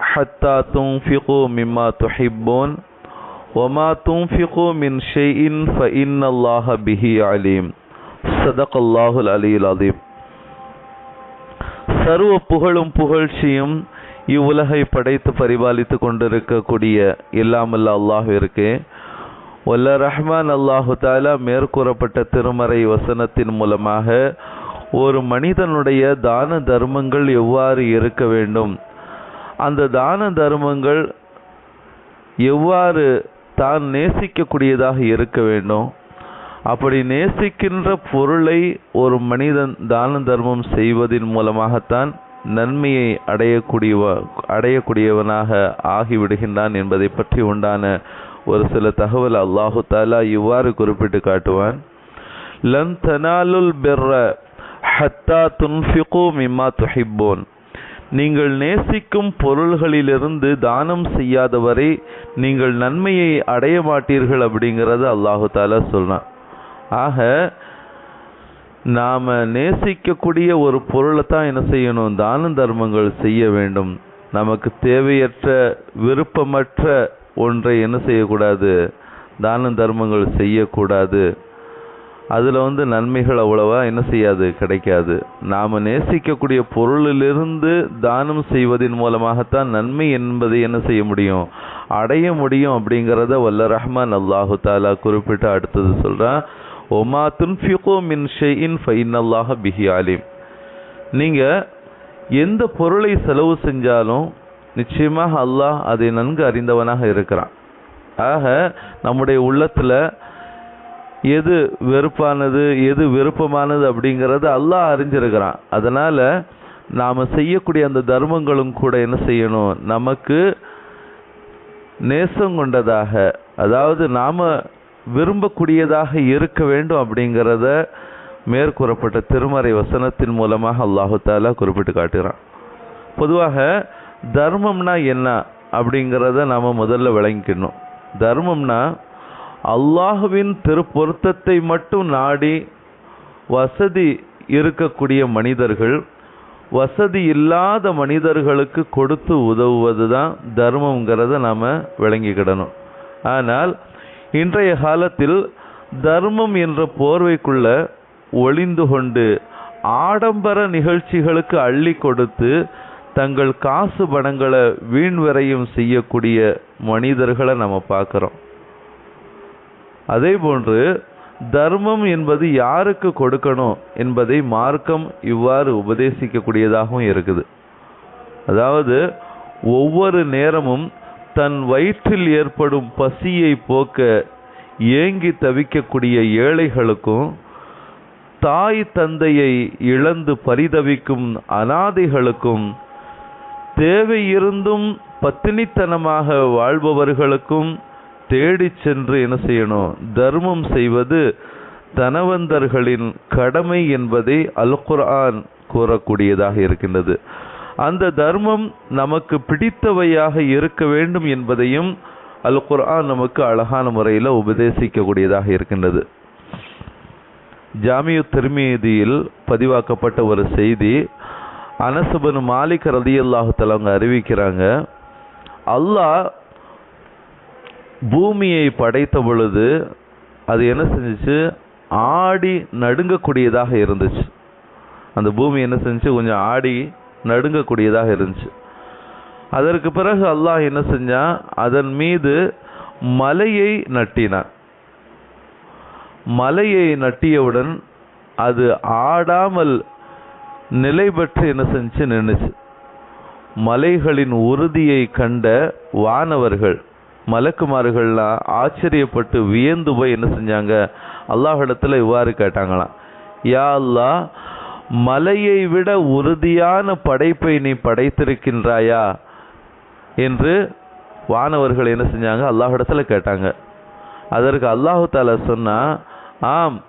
ஹத்தா துன்ஃபிகு மிம்மா துஹிப்போன் ஒமா துன்ஃபிகு மின் ஷெயின் ஃப இன் அல்லாஹ பிஹி அலீம் சதக் அல்லாஹுல் அலீல் அலீம் சர்வ புகழும் புகழ்ச்சியும் இவ்வுலகை படைத்து பரிபாலித்து கொண்டிருக்கக்கூடிய இல்லாமல்ல அல்லாஹ் இருக்கு. வல்ல ரஹ்மான் அல்லாஹு தாலா மேற்கூறப்பட்ட திருமறை வசனத்தின் மூலமாக ஒரு மனிதனுடைய தான தர்மங்கள் எவ்வாறு இருக்க வேண்டும்? அந்த தான தர்மங்கள் எவ்வாறு தான் நேசிக்கக்கூடியதாக இருக்க வேண்டும்? அப்படி நேசிக்கின்ற பொருளை ஒரு மனிதன் தான தர்மம் செய்வதன் மூலமாகத்தான் நன்மையை அடையக்கூடியவ அடையக்கூடியவனாக ஆகிவிடுகின்றான் என்பதை பற்றி உண்டான ஒரு சில தகவல் அல்லாஹு தாலா இவ்வாறு குறிப்பிட்டு காட்டுவான். லன் தனாலுல் பெர்ர ஹத்தா துன்ஃபிகு மிம்மா துஹிப்போன். நீங்கள் நேசிக்கும் பொருள்களிலிருந்து தானம் செய்யாதவரை நீங்கள் நன்மையை அடைய மாட்டீர்கள் அப்படிங்கிறத அல்லாஹு தாலா சொல்கிறான் ஆக நாம் நேசிக்கக்கூடிய ஒரு பொருளை தான் என்ன செய்யணும்? தான தர்மங்கள் செய்ய வேண்டும். நமக்கு தேவையற்ற விருப்பமற்ற ஒன்றை என்ன செய்யக்கூடாது? தான தர்மங்கள் செய்யக்கூடாது. அதில் வந்து நன்மைகள் அவ்வளவா என்ன செய்யாது? கிடைக்காது. நாம் நேசிக்கக்கூடிய பொருளிலிருந்து தானம் செய்வதன் மூலமாகத்தான் நன்மை என்பதை என்ன செய்ய முடியும்? அடைய முடியும் அப்படிங்கிறத வல்ல ரஹ்மான் அல்லாஹு தாலா குறிப்பிட்டு அடுத்தது சொல்கிறான் ஒமா துன்ஃபிகோ மின் ஷெயின் ஃபைன் அல்லாஹ பிஹி ஆலிம் நீங்கள் எந்த பொருளை செலவு செஞ்சாலும் நிச்சயமாக அல்லாஹ் அதை நன்கு அறிந்தவனாக இருக்கிறான். ஆக நம்முடைய உள்ளத்தில் எது வெறுப்பானது எது விருப்பமானது அப்படிங்கிறத அல்லாஹ் அறிஞ்சிருக்கிறான். அதனால் நாம் செய்யக்கூடிய அந்த தர்மங்களும் கூட என்ன செய்யணும்? நமக்கு நேசம் கொண்டதாக அதாவது நாம் விரும்பக்கூடியதாக இருக்க வேண்டும் அப்படிங்கிறத மேற்கூறப்பட்ட திருமறை வசனத்தின் மூலமாக அல்லாஹு தாலா குறிப்பிட்டு காட்டுகிறான். பொதுவாக தர்மம்னா என்ன அப்படிங்கிறத நாம் முதல்ல விளங்கிக்கணும். தர்மம்னா அல்லாஹுவின் திருப்பொருத்தத்தை மட்டும் நாடி வசதி இருக்கக்கூடிய மனிதர்கள் வசதி இல்லாத மனிதர்களுக்கு கொடுத்து உதவுவது தான் தர்மங்கிறத நாம் விளங்கிக்கிடணும். ஆனால் இன்றைய காலத்தில் தர்மம் என்ற போர்வைக்குள்ள ஒளிந்து கொண்டு ஆடம்பர நிகழ்ச்சிகளுக்கு அள்ளி கொடுத்து தங்கள் காசு பணங்களை வீண் விரையும் செய்யக்கூடிய மனிதர்களை நம்ம பார்க்குறோம். அதே போன்று தர்மம் என்பது யாருக்கு கொடுக்கணும் என்பதை மார்க்கம் இவ்வாறு உபதேசிக்கக்கூடியதாகவும் இருக்குது. அதாவது ஒவ்வொரு நேரமும் தன் வயிற்றில் ஏற்படும் பசியை போக்க ஏங்கி தவிக்கக்கூடிய ஏழைகளுக்கும் தாய் தந்தையை இழந்து பரிதவிக்கும் அனாதைகளுக்கும் தேவை இருந்தும் பத்தினித்தனமாக வாழ்பவர்களுக்கும் தேடி சென்று என்ன செய்யணும்? தர்மம் செய்வது தனவந்தர்களின் கடமை என்பதை அல் குர்ஆன் கூறக்கூடியதாக இருக்கின்றது. அந்த தர்மம் நமக்கு பிடித்தவையாக இருக்க வேண்டும் என்பதையும் அல் குர்ஆன் நமக்கு அழகான முறையில் உபதேசிக்கக்கூடியதாக இருக்கின்றது. ஜாமியு திருமீதியில் பதிவாக்கப்பட்ட ஒரு செய்தி அனசுபன் மாலிக் ரதியல்லாஹு அவங்க அறிவிக்கிறாங்க அல்லாஹ் பூமியை படைத்த பொழுது அது என்ன செஞ்சிச்சு? ஆடி நடுங்கக்கூடியதாக இருந்துச்சு. அந்த பூமி என்ன செஞ்சிச்சு? கொஞ்சம் ஆடி நடுங்கக்கூடியதாக இருந்துச்சு. அதற்கு பிறகு அல்லாஹ் என்ன செஞ்சான்? அதன் மீது மலையை நட்டினான். மலையை நட்டியவுடன் அது ஆடாமல் நிலை பெற்று என்ன செஞ்சு நின்றுச்சு மலைகளின் உறுதியை கண்ட வானவர்கள் மலக்குமார்கள்லாம் ஆச்சரியப்பட்டு வியந்து போய் என்ன செஞ்சாங்க? அல்லாஹிடத்தில் இவ்வாறு கேட்டாங்களாம். யா அல்லாஹ் மலையை விட உறுதியான படைப்பை நீ படைத்திருக்கின்றாயா? என்று வானவர்கள் என்ன செஞ்சாங்க? அல்லாஹ்விடத்துல கேட்டாங்க. அதற்கு அல்லாஹு தாலா சொன்னா ஆம்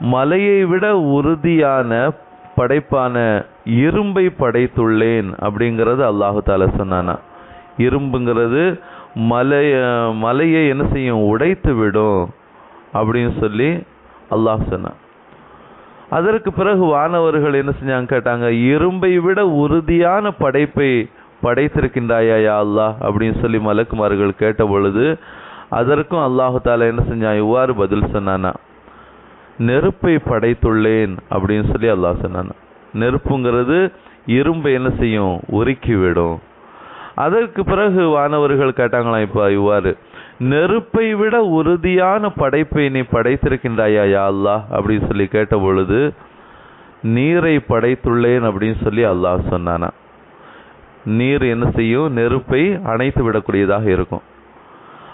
மலையை விட உறுதியான படைப்பான இரும்பை படைத்துள்ளேன் அப்படிங்கிறது அல்லாஹு தாலா சொன்னானா. இரும்புங்கிறது மலை மலையை என்ன செய்யும்? உடைத்து விடும் அப்படின்னு சொல்லி அல்லாஹ் சொன்னான். அதற்கு பிறகு வானவர்கள் என்ன செஞ்சாங்க கேட்டாங்க இரும்பை விட உறுதியான படைப்பை படைத்திருக்கின்றாயா யா அல்லாஹ்? அப்படின்னு சொல்லி மலக்குமார்கள் கேட்ட பொழுது அதற்கும் அல்லாஹு தாலா என்ன செஞ்சான்? இவ்வாறு பதில் சொன்னானா நெருப்பை படைத்துள்ளேன் அப்படின்னு சொல்லி அல்லாஹ் சொன்னான். நெருப்புங்கிறது இரும்பை என்ன செய்யும்? உருக்கி விடும் அதற்கு பிறகு வானவர்கள் கேட்டாங்களாம் இப்போ இவ்வாறு நெருப்பை விட உறுதியான படைப்பை நீ படைத்திருக்கின்றாயா யா அல்லாஹ்? அப்படின்னு சொல்லி கேட்ட பொழுது நீரை படைத்துள்ளேன் அப்படின்னு சொல்லி அல்லாஹ் சொன்னானா நீர் என்ன செய்யும்? நெருப்பை அணைத்து விடக்கூடியதாக இருக்கும்.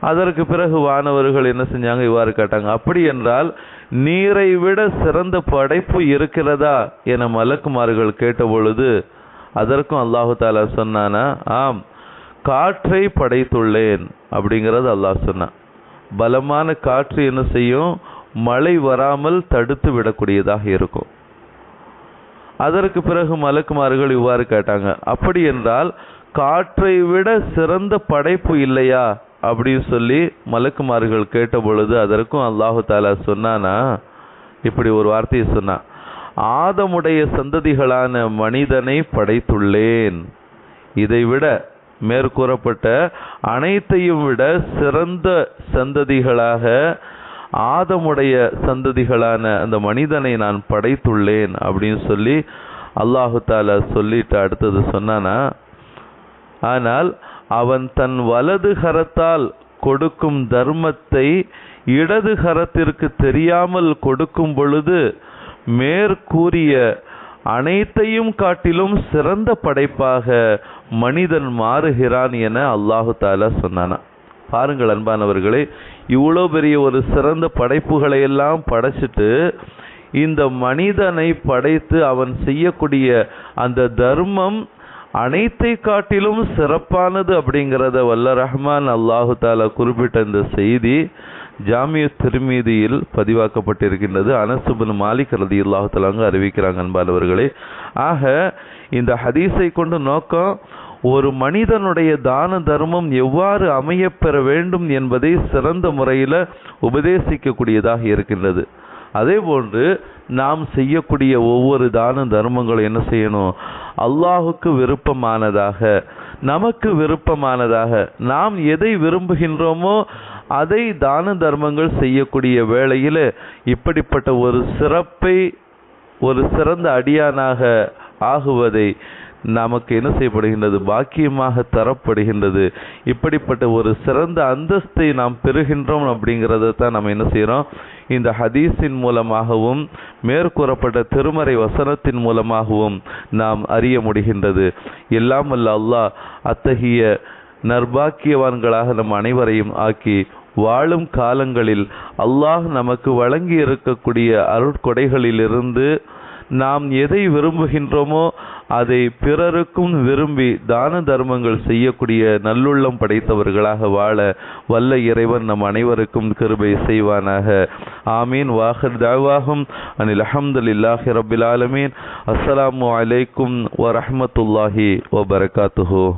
அதற்கு பிறகு வானவர்கள் என்ன செஞ்சாங்க? இவ்வாறு கேட்டாங்க அப்படி என்றால் நீரை விட சிறந்த படைப்பு இருக்கிறதா? என மலக்குமார்கள் கேட்ட பொழுது அதற்கும் அல்லாஹு தாலா சொன்னானா ஆம் காற்றை படைத்துள்ளேன் அப்படிங்கிறது அல்லாஹ் சொன்னான். பலமான காற்று என்ன செய்யும்? மழை வராமல் தடுத்து விடக்கூடியதாக இருக்கும். அதற்கு பிறகு மலக்குமார்கள் இவ்வாறு கேட்டாங்க அப்படி என்றால் காற்றை விட சிறந்த படைப்பு இல்லையா? அப்படின்னு சொல்லி மலக்குமார்கள் கேட்ட பொழுது அதற்கும் அல்லாஹு தாலா சொன்னானா இப்படி ஒரு வார்த்தையை சொன்னான். ஆதமுடைய சந்ததிகளான மனிதனை படைத்துள்ளேன். இதைவிட மேற்கூறப்பட்ட அனைத்தையும் விட சிறந்த சந்ததிகளாக ஆதமுடைய சந்ததிகளான அந்த மனிதனை நான் படைத்துள்ளேன் அப்படின்னு சொல்லி அல்லாஹு தாலா சொல்லிட்டு அடுத்தது சொன்னானா? ஆனால் அவன் தன் வலது கரத்தால் கொடுக்கும் தர்மத்தை இடது கரத்திற்கு தெரியாமல் கொடுக்கும் பொழுது மேற்கூறிய அனைத்தையும் காட்டிலும் சிறந்த படைப்பாக மனிதன் மாறுகிறான் என அல்லாஹு தாலா சொன்னானா. பாருங்கள் அன்பானவர்களே இவ்வளோ பெரிய ஒரு சிறந்த படைப்புகளை எல்லாம் படைச்சிட்டு இந்த மனிதனை படைத்து அவன் செய்யக்கூடிய அந்த தர்மம் அனைத்தை காட்டிலும் சிறப்பானது அப்படிங்கிறத வல்ல ரஹ்மான் அல்லாஹு தாலா குறிப்பிட்ட இந்த செய்தி. ஜாமிய திருமீதியில் பதிவாக்கப்பட்டிருக்கின்றது. அனசுபின் மாலிக் ரதி அல்லாஹு அறிவிக்கிறாங்க அன்பானவர்களே. ஆக இந்த ஹதீஸை கொண்டு நோக்கம் ஒரு மனிதனுடைய தான தர்மம் எவ்வாறு அமையப்பெற வேண்டும் என்பதை சிறந்த முறையில் உபதேசிக்கக்கூடியதாக இருக்கின்றது. அதே போன்று நாம் செய்யக்கூடிய ஒவ்வொரு தான தர்மங்களும் என்ன செய்யணும்? அல்லாஹுக்கு விருப்பமானதாக நமக்கு விருப்பமானதாக நாம் எதை விரும்புகின்றோமோ அதை தான தர்மங்கள் செய்யக்கூடிய வேளையில் இப்படிப்பட்ட ஒரு சிறப்பை ஒரு சிறந்த அடியானாக ஆகுவதை நமக்கு என்ன செய்யப்படுகின்றது? பாக்கியமாக தரப்படுகின்றது. இப்படிப்பட்ட ஒரு சிறந்த அந்தஸ்தை நாம் பெறுகின்றோம் அப்படிங்கிறத தான் நம்ம என்ன செய்கிறோம் இந்த ஹதீஸின் மூலமாகவும் மேற்கூறப்பட்ட திருமறை வசனத்தின் மூலமாகவும் நாம் அறிய முடிகின்றது. எல்லாம் அல்ல அல்லாஹ் அத்தகைய நர்பாக்கியவான்களாக நம் அனைவரையும் ஆக்கி வாழும் காலங்களில் அல்லாஹ் நமக்கு வழங்கி இருக்கக்கூடிய அருட்கொடைகளிலிருந்து நாம் எதை விரும்புகின்றோமோ அதை பிறருக்கும் விரும்பி தான தர்மங்கள் செய்யக்கூடிய நல்லுள்ளம் படைத்தவர்களாக வாழ வல்ல இறைவன் நம் அனைவருக்கும் கிருபை செய்வானாக. ஆமீன். வாஹர் தாவாகும் அனில் அஹமதுல்லாஹி ரபில் ஆலமீன். அஸ்ஸலாமு அலைக்கும் வரஹமத்துல்லாஹி வபரகாத்துஹு